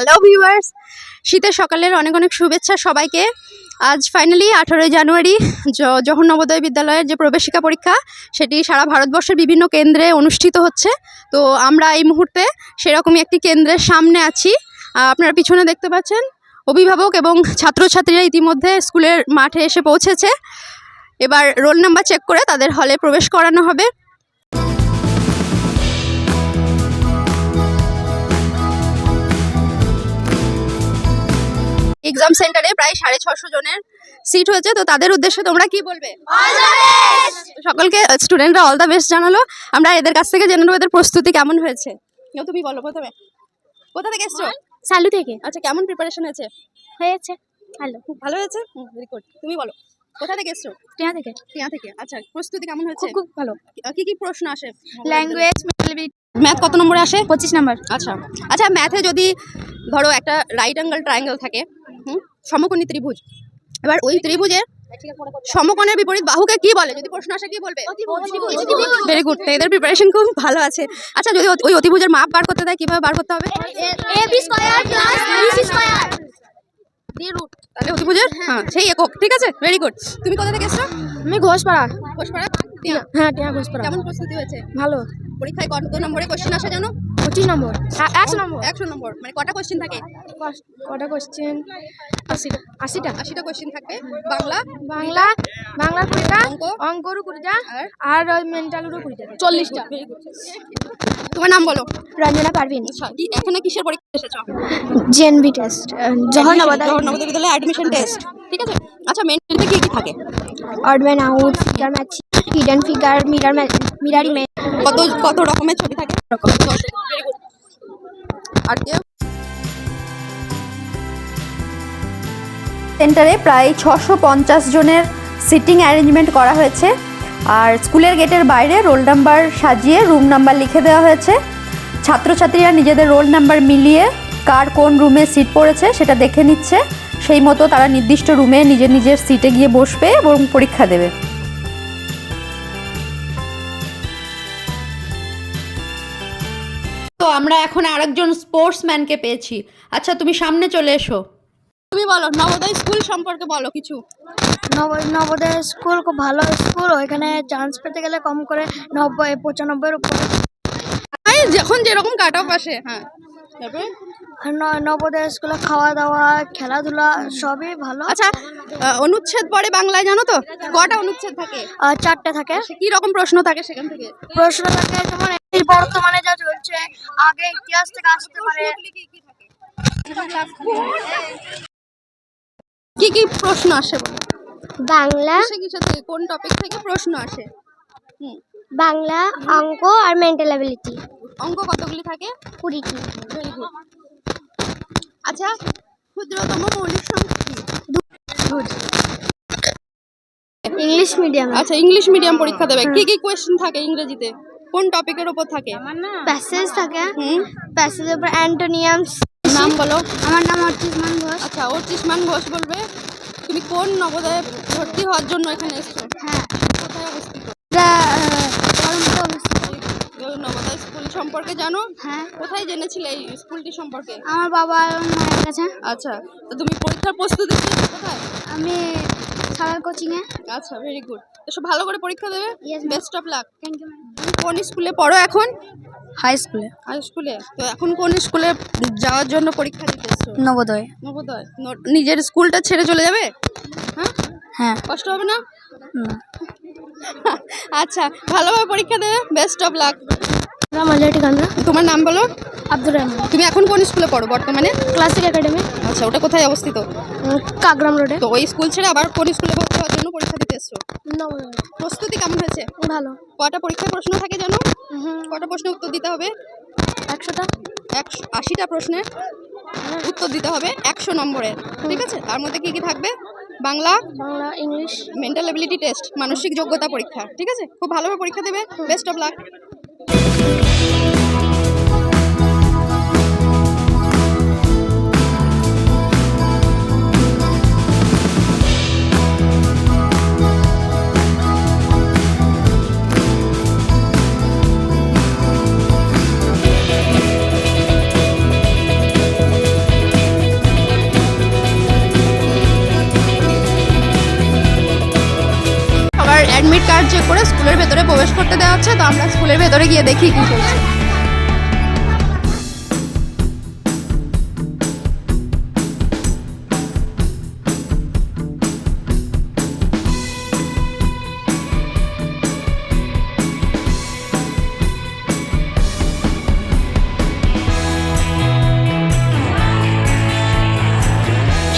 Hello viewers শীতের সকালের অনেক অনেক শুভেচ্ছা সবাইকে। আজ ফাইনালি আঠেরোই জানুয়ারি, জ- জওহর নবোদয় বিদ্যালয়ের যে প্রবেশিকা পরীক্ষা, সেটি সারা ভারতবর্ষের বিভিন্ন কেন্দ্রে অনুষ্ঠিত হচ্ছে। তো আমরা এই মুহূর্তে সেরকমই একটি কেন্দ্রের সামনে আছি। আপনারা পিছনে দেখতে পাচ্ছেন, অভিভাবক এবং ছাত্রছাত্রীরা ইতিমধ্যে স্কুলের মাঠে এসে পৌঁছেছে। এবার রোল নাম্বার চেক করে তাদের হলে প্রবেশ করানো হবে। এক্সাম সেন্টারে প্রায় সাড়ে ছশো জনের সিট হয়েছে। তো তাদের উদ্দেশ্যে তোমরা কি বলবে? সকলকে স্টুডেন্টরা অল দ্য বেস্ট জানালো। আমরা এদের কাছ থেকে জেনে নেব এদের প্রস্তুতি কেমন হয়েছে। তুমি বলো প্রথমে। কোথা থেকে এসছো? সালু থেকে। আচ্ছা কেমন প্রিপারেশন হয়েছে? হয়েছে ভালো। খুব ভালো হয়েছে? ভেরি গুড তুমি বলো কোথা থেকে এসছো? টিয়া থেকে। টিয়া থেকে। আচ্ছা প্রস্তুতি কেমন হয়েছে? খুব ভালো। কি কি প্রশ্ন আসে? ল্যাঙ্গুয়েজ ম্যাথ কত নম্বরে আসে? পঁচিশ নাম্বার। আচ্ছা। আচ্ছা ম্যাথে যদি ধরো একটা রাইট অ্যাঙ্গেল ট্রায়াঙ্গেল থাকে সমকোণী ত্রিভুজ। এবার ওই ত্রিভুজের সমকোণের বিপরীত বাহুকে কি বলে? যদি প্রশ্ন আসে কি বলবে? ভেরি গুড এদের প্রিপারেশন খুব ভালো আছে। আচ্ছা যদি ওই অতিভুজের মাপ বার করতে দেয় কীভাবে বার করতে হবে? তাহলে অতিভুজের? হ্যাঁ। সেই একক। ঠিক আছে? ভেরি গুড তুমি কোথা থেকে এসছো? আমি ঘোষপাড়া। ঘোষপাড়া? হ্যাঁ টিয়া ঘোষপাড়া। কেমন প্রস্তুতি হয়েছে? ভালো। পরীক্ষায় কত নম্বরে কোশ্চেন আসে জানো? পঁচিশ নম্বর। একশো নম্বর। একশো নম্বর। মানে কটা কোশ্চেন থাকে? কটা কোশ্চেন আশিটা আশিটা। আশিটা কোশ্চেন থাকবে বাংলা? বাংলা বাংলা কুড়িটা অঙ্ক? অঙ্করও কুড়িটা আর? আর মেন্টালেরও কুড়িটা। চল্লিশটা। তোমার নাম বলো। রঞ্জনা পারভিন। আচ্ছা কি এখানে কিসের পরীক্ষা এসেছ জেএনভি টেস্ট জহর নবোদয় বিদ্যালয়ে অ্যাডমিশন টেস্ট ঠিক আছে? আচ্ছা মেনটেতে কি কি থাকে? Odd man out figure match hidden figure mirror mirror image কত কত রকমের ছবি থাকে? দশ। সেন্টারে প্রায় ছশো পঞ্চাশ জনের সিটিং অ্যারেঞ্জমেন্ট করা হয়েছে। আর স্কুলের গেটের বাইরে রোল নাম্বার সাজিয়ে রুম নাম্বার লিখে দেওয়া হয়েছে। ছাত্রছাত্রীরা নিজেদের রোল নাম্বার মিলিয়ে কার কোন রুমে সিট পড়েছে সেটা দেখে নিচ্ছে। সেই মতো তারা নির্দিষ্ট রুমে নিজের নিজের সিটে গিয়ে বসবে এবং পরীক্ষা দেবে। আমরা এখন আরেকজন স্পোর্টসম্যানকে পেয়েছি। আচ্ছা তুমি সামনে চলে এসো। তুমি বলো নবোদয় স্কুল সম্পর্কে বলো কিছু। নব- নবোদয় স্কুল খুব ভালো স্কুল ওইখানে চান্স পেতে গেলে কম করে নব্বই পঁচানব্বইয়ের উপরে। যখন যেরকম কাট অফ আসে হ্যাঁ। তারপরে? আর ন- নবোদয় স্কুলে খাওয়া দাওয়া খেলাধুলা সবই ভালো। আচ্ছা অনুচ্ছেদ পড়ে বাংলায় জানো তো? কটা অনুচ্ছেদ থাকে? আর চারটে থাকে। কি রকম প্রশ্ন থাকে সেখান থেকে? প্রশ্ন থাকে যেমন এই বর্তমানে যা চলছে আগে ইতিহাস থেকে আসতে পারে। কি কি প্রশ্ন আসে বাংলা? কোন টপিক থেকে প্রশ্ন আসে? বাংলা অঙ্ক আর মেন্টাল অ্যাবিলিটি অঙ্ক কতগুলি থাকে? কুড়িটি। আচ্ছা ক্ষুদ্রতম মৌলিক সংখ্যা কি? English medium. আচ্ছা ইংলিশ মিডিয়াম পরীক্ষা দেবে। কি কি কোয়েশ্চেন থাকে ইংরেজিতে? কোন টপিকের উপর থাকে? প্যাসেজ থাকে। হুম। প্যাসেজের উপর অ্যান্টোনিয়ামস নাম বলো। আমার নাম অর্চিসমান ঘোষ। আচ্ছা অর্চিসমান ঘোষ বলবে। তুমি কোন নবোদয়ে ভর্তি হওয়ার জন্য এখানে এসছো? হ্যাঁ কোথায় অবস্থিত এটা বহরমপুরে অবস্থিত। কেউ নবোদয় স্কুল সম্পর্কে জানো? হ্যাঁ। কোথায় জেনেছিলে এই স্কুলটি সম্পর্কে? আমার বাবা এবং মায়ের কাছে। আচ্ছা তো তুমি পরীক্ষার প্রস্তুতি কোথায়? আমি সারার কোচিংয়ে। আচ্ছা ভেরি গুড এসব ভালো করে পরীক্ষা দেবে? Best of luck thank you তুমি কোন স্কুলে পড়ো এখন? হাই স্কুলে হাই স্কুলে তো এখন কোন স্কুলে যাওয়ার জন্য পরীক্ষা দিতে এসছো? নবোদয়। নবোদয়। নিজের স্কুলটা ছেড়ে চলে যাবে? হ্যাঁ? হ্যাঁ। কষ্ট হবে না? আচ্ছা ভালোভাবে পরীক্ষা দেবে। বেস্ট অফ লাক তোমার নাম বলো? আব্দুর রহমান। তুমি এখন কোন স্কুলে পড়ো বর্তমানে? Classic academy. আচ্ছা ওটা কোথায় অবস্থিত? কাগরাম রোডে। তো ওই স্কুল ছেড়ে আবার কোন স্কুলে ভর্তি হওয়ার জন্য পরীক্ষা দিতে এসছো? প্রস্তুতি কেমন হয়েছে? ভালো। কটা পরীক্ষার প্রশ্ন থাকে জানো? কটা প্রশ্নের উত্তর দিতে হবে? একশোটা। একশো আশিটা প্রশ্নের উত্তর দিতে হবে একশো নম্বরের। ঠিক আছে? তার মধ্যে কী কি থাকবে? Bangla Bangla English. Mental ability test মানসিক যোগ্যতা পরীক্ষা। ঠিক আছে? খুব ভালোভাবে পরীক্ষা দেবে। Best of luck. Thank you. Admit card check করে স্কুলের ভেতরে প্রবেশ করতে দেওয়া হচ্ছে, তো আমরা স্কুলের ভেতরে গিয়ে দেখি কি চলছে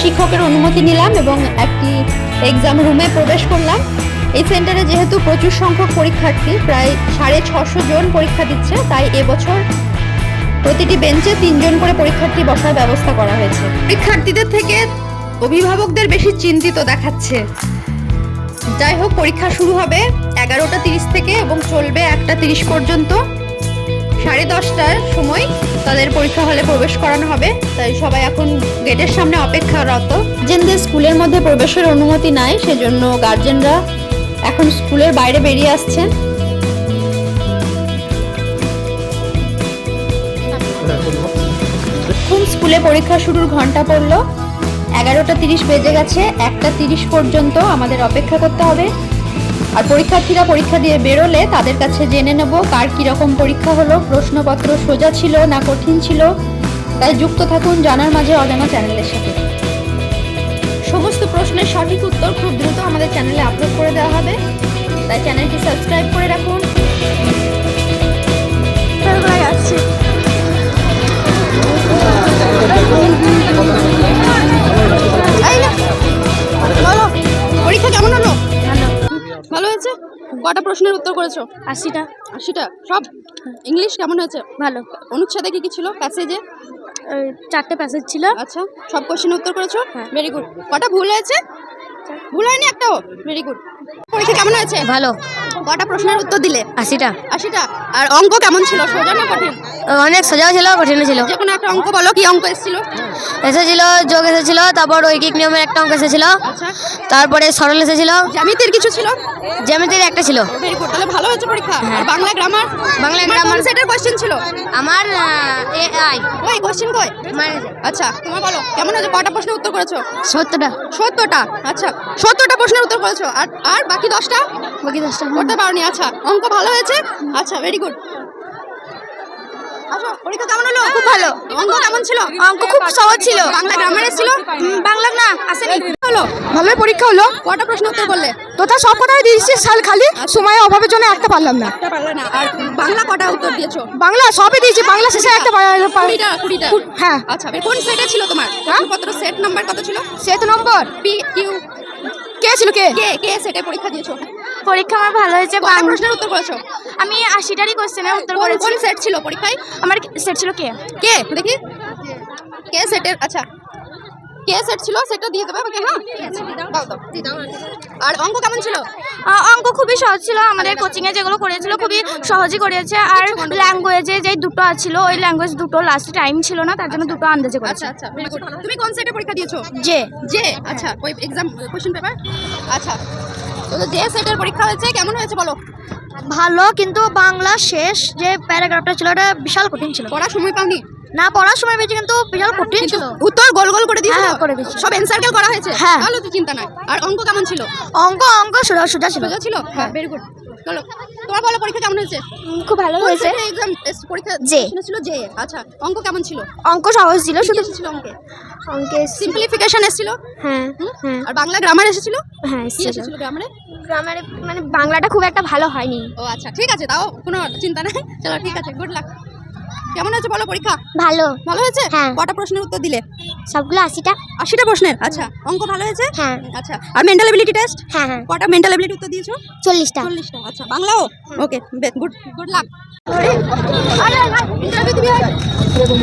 শিক্ষকের অনুমতি নিলাম এবং একটি এক্সাম রুমে প্রবেশ করলাম। এই সেন্টারে যেহেতু প্রচুর সংখ্যক পরীক্ষার্থী, প্রায় সাড়ে ছশো জন পরীক্ষা দিচ্ছে, তাই এবছর প্রতিটি বেঞ্চে তিনজন করে পরীক্ষার্থী বসার ব্যবস্থা করা হয়েছে। পরীক্ষার্থীদের থেকে অভিভাবকদের বেশি চিন্তিত দেখাচ্ছে। যাই হোক, পরীক্ষা শুরু হবে এগারোটা তিরিশ থেকে এবং চলবে একটা তিরিশ পর্যন্ত। সাড়ে দশটার সময় তাদের পরীক্ষা হলে প্রবেশ করানো হবে, তাই সবাই এখন গেটের সামনে অপেক্ষারত। যেদের স্কুলের মধ্যে প্রবেশের অনুমতি নাই, সেজন্য গার্জেনরা এখন স্কুলের বাইরে বেরিয়ে আসছেন? এখন স্কুলে পরীক্ষা শুরুর ঘণ্টা পড়ল। এগারোটা তিরিশ বেজে গেছে, একটা তিরিশ পর্যন্ত আমাদের অপেক্ষা করতে হবে। আর পরীক্ষার্থীরা পরীক্ষা দিয়ে বেরোলে তাদের কাছে জেনে নেব কার কীরকম পরীক্ষা হলো। প্রশ্নপত্র সোজা ছিল না কঠিন ছিল? তাই যুক্ত থাকুন জানার মাঝে অজানা চ্যানেলের সাথে। প্রশ্নের সঠিক উত্তর খুব দ্রুত আমাদের চ্যানেলে আপলোড করে দেওয়া হবে। তাই চ্যানেলটি সাবস্ক্রাইব করে রাখুন। পরীক্ষা কেমন হলো? ভালো। হয়েছে? কটা প্রশ্নের উত্তর করেছ? আশিটা। আশিটা। সব? ইংলিশ কেমন হয়েছে? ভালো। অনুচ্ছেদে কি কি ছিল? প্যাসেজে চারটে প্যাসেজ ছিল। আচ্ছা সব কোশ্চেন উত্তর করেছ? হ্যাঁ। ভেরি গুড কটা ভুল হয়েছে? ভুল হয়নি একটাও? ভেরি গুড পরীক্ষা কেমন হয়েছে? ভালো। কটা প্রশ্নের উত্তর দিলে? আশিটা। আশিটা। আর অঙ্ক কেমন ছিল? সোজা না কঠিন? অনেক সোজাও ছিল কঠিন ছিল। যে কোনো একটা অঙ্ক বলো কি অঙ্ক এসেছিল? এসেছিল যোগ এসেছিল তারপর ঐকিক নিয়মের একটা অঙ্ক এসেছিল। আচ্ছা। তারপরে সরল এসেছিল। জ্যামিতির কিছু ছিল? জ্যামিতির একটা ছিল। ভেরি গুড তাহলে ভালো হয়েছে পরীক্ষা। আর হ্যাঁ। বাংলা গ্রামার বাংলা কোন grammar- কোশ্চেন ছিল? আমার এ আই ওই কোশ্চেন কই মানে আচ্ছা তোমার বলো কেমন হয়েছে? কটা প্রশ্নের উত্তর করেছ? সত্তরটা। সত্তরটা? আচ্ছা সত্তরটা প্রশ্নের উত্তর করেছ। আর আর বাকি দশটা? বাকি দশটা। করতে পারোনি আচ্ছা। অঙ্ক ভালো হয়েছে? আচ্ছা ভেরি গুড আচ্ছা পরীক্ষা কেমন হলো? খুব ভালো। অঙ্ক কেমন ছিল? অঙ্ক খুব সহজ ছিল। বাংলা গ্রামার এসেছিল বাংলা না আসেনি। হলো ভালোই পরীক্ষা হলো। কটা প্রশ্ন উত্তর করলে? তোতা সব কথাই দিয়েছিস সাল খালি? সময়ের অভাবের জন্য একটা পারলাম না। একটা পারলে না। আর বাংলা কটা উত্তর দিয়েছ? বাংলা সবই দিয়েছি। বাংলা শেষে একটা কুড়িটা কুড়িটা। হ্যাঁ। আচ্ছা কোন সেটে ছিল তোমার? প্রশ্নপত্র সেট নাম্বার কত ছিল? সে তো নম্বর পি কিউ কে ছিল কে? কে কে সেটে পরীক্ষা দিয়েছ? পরীক্ষা আমার ভালো হয়েছে প্রশ্নের উত্তর করেছ? আমি আশিটারই কোশ্চেনের উত্তর করেছি। কোন সেট ছিল পরীক্ষায়? আমার সেট ছিল কে? কে? দেখি। কে সেটের আচ্ছা। কে সেট ছিল? সেটা দিয়ে দেবে আমাকে হ্যাঁ? দাও দাও। আর অঙ্ক কেমন ছিল? অঙ্ক খুবই সহজ ছিল। আমাদের কোচিংয়ে যেগুলো করেছিল খুবই সহজই করেছে। আর ল্যাঙ্গুয়েজে যে দুটো ছিল ওই ল্যাঙ্গুয়েজ দুটো লাস্ট টাইম ছিল না তার জন্য দুটো আন্দাজে করেছে। আচ্ছা আচ্ছা তুমি কোন সেটে পরীক্ষা দিয়েছ? যে জে আচ্ছা ওই এক্সাম কোশ্চেন পেপার আচ্ছা। তো যে সেটের পরীক্ষা হয়েছে কেমন হয়েছে বলো? ভালো কিন্তু বাংলা শেষ যে প্যারাগ্রাফটা ছিল ওটা বিশাল কঠিন ছিল। পড়ার সময় পাওনি? না পড়ার সময় পেয়েছি কিন্তু বিশাল কঠিন ছিল। উত্তর গোল গোল করে দিয়েছ হ্যাঁ, করে দিয়েছি। সব এনসার্কেল করা হয়েছে? হ্যাঁ। তাহলে তো চিন্তা নাই। আর অঙ্ক কেমন ছিল? অঙ্ক অঙ্ক সোজা সোজা ছিল। সোজা ছিল? হ্যাঁ। ভেরি গুড চলো তোমার বলো পরীক্ষা কেমন হয়েছে? খুব ভালো হয়েছে। এক্সাম পরীক্ষা জে। প্রশ্ন ছিল জে? আচ্ছা অঙ্ক কেমন ছিল? অঙ্ক সহজ ছিল শুধু এসেছিল অঙ্কে? অঙ্কে সিম্পলিফিকেশন এসেছিল? হ্যাঁ হ্যাঁ। আর বাংলা গ্রামার এসেছিল? হ্যাঁ এসেছিল। গ্রামারে গ্রামারে মানে বাংলাটা খুব একটা ভালো হয়নি। ও আচ্ছা ঠিক আছে তাও কোনো চিন্তা নাই। চলো ঠিক আছে গুড লাক কেমন হয়েছে বলো পরীক্ষা? ভালো। ভালো হয়েছে? হ্যাঁ। কটা প্রশ্নের উত্তর দিলে? সবগুলো আশিটা। আশিটা প্রশ্নের? আচ্ছা অঙ্ক ভালো হয়েছে? হ্যাঁ। আচ্ছা আর মেন্টাল এবিলিটি টেস্ট হ্যাঁ হ্যাঁ। কটা মেন্টাল এবিলিটি উত্তর দিয়েছ? চল্লিশটা। চল্লিশটা আচ্ছা বাংলাও? ওকে গুড গুড লাক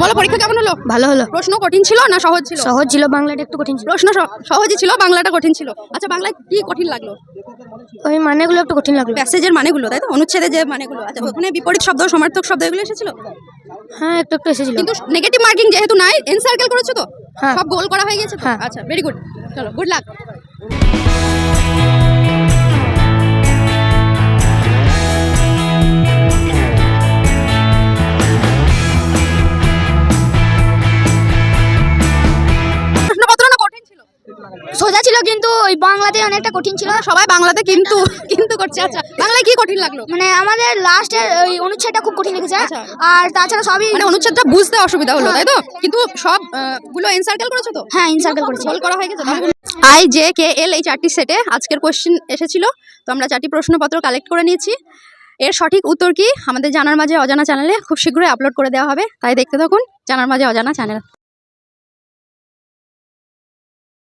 বলো পরীক্ষা কেমন হলো? ভালো হলো। প্রশ্ন কঠিন ছিল না সহজ ছিল? সহজ ছিল বাংলাটা একটু কঠিন ছিল। প্রশ্ন সহ- সহজই ছিল বাংলাটা কঠিন ছিল। আচ্ছা বাংলায় কি কঠিন লাগল? ওই মানেগুলো একটু কঠিন লাগল। প্যাসেজের মানেগুলো তাই তো? অনুচ্ছেদের যে মানেগুলো। আচ্ছা ওখানে বিপরীত শব্দ সমার্থক শব্দ এগুলো এসেছিল? হ্যাঁ একটু একটু এসেছিল। কিন্তু নেগেটিভ মার্কিং যেহেতু নাই এনসার্কেল করেছ তো? হ্যাঁ। সব গোল করা হয়ে গেছে তো? হ্যাঁ। আচ্ছা ভেরি গুড চলো গুড লাক ওই বাংলাতে অনেকটা কঠিন ছিল। সবাই বাংলাতে কিন্তু কিন্তু করছে। আচ্ছা বাংলায় কি কঠিন লাগল? মানে আমাদের লাস্টের ওই অনুচ্ছেদটা খুব কঠিন লেগেছে। আচ্ছা। আর তাছাড়া সবই মানে অনুচ্ছেদটা বুঝতে অসুবিধা হলো তাই তো? কিন্তু সবগুলো এনসার্কেল করেছ তো? হ্যাঁ ইনসার্কেল করেছি। গোল করা হয়ে গেছে আই জে কে এল এই চারটি সেটে আজকের কোশ্চেন এসেছিল। তো আমরা চারটি প্রশ্নপত্র কালেক্ট করে নিয়েছি। এর সঠিক উত্তর কি? আমাদের জানার মাঝে অজানা চ্যানেলে খুব শীঘ্রই আপলোড করে দেওয়া হবে। তাই দেখতে থাকুন জানার মাঝে অজানা চ্যানেল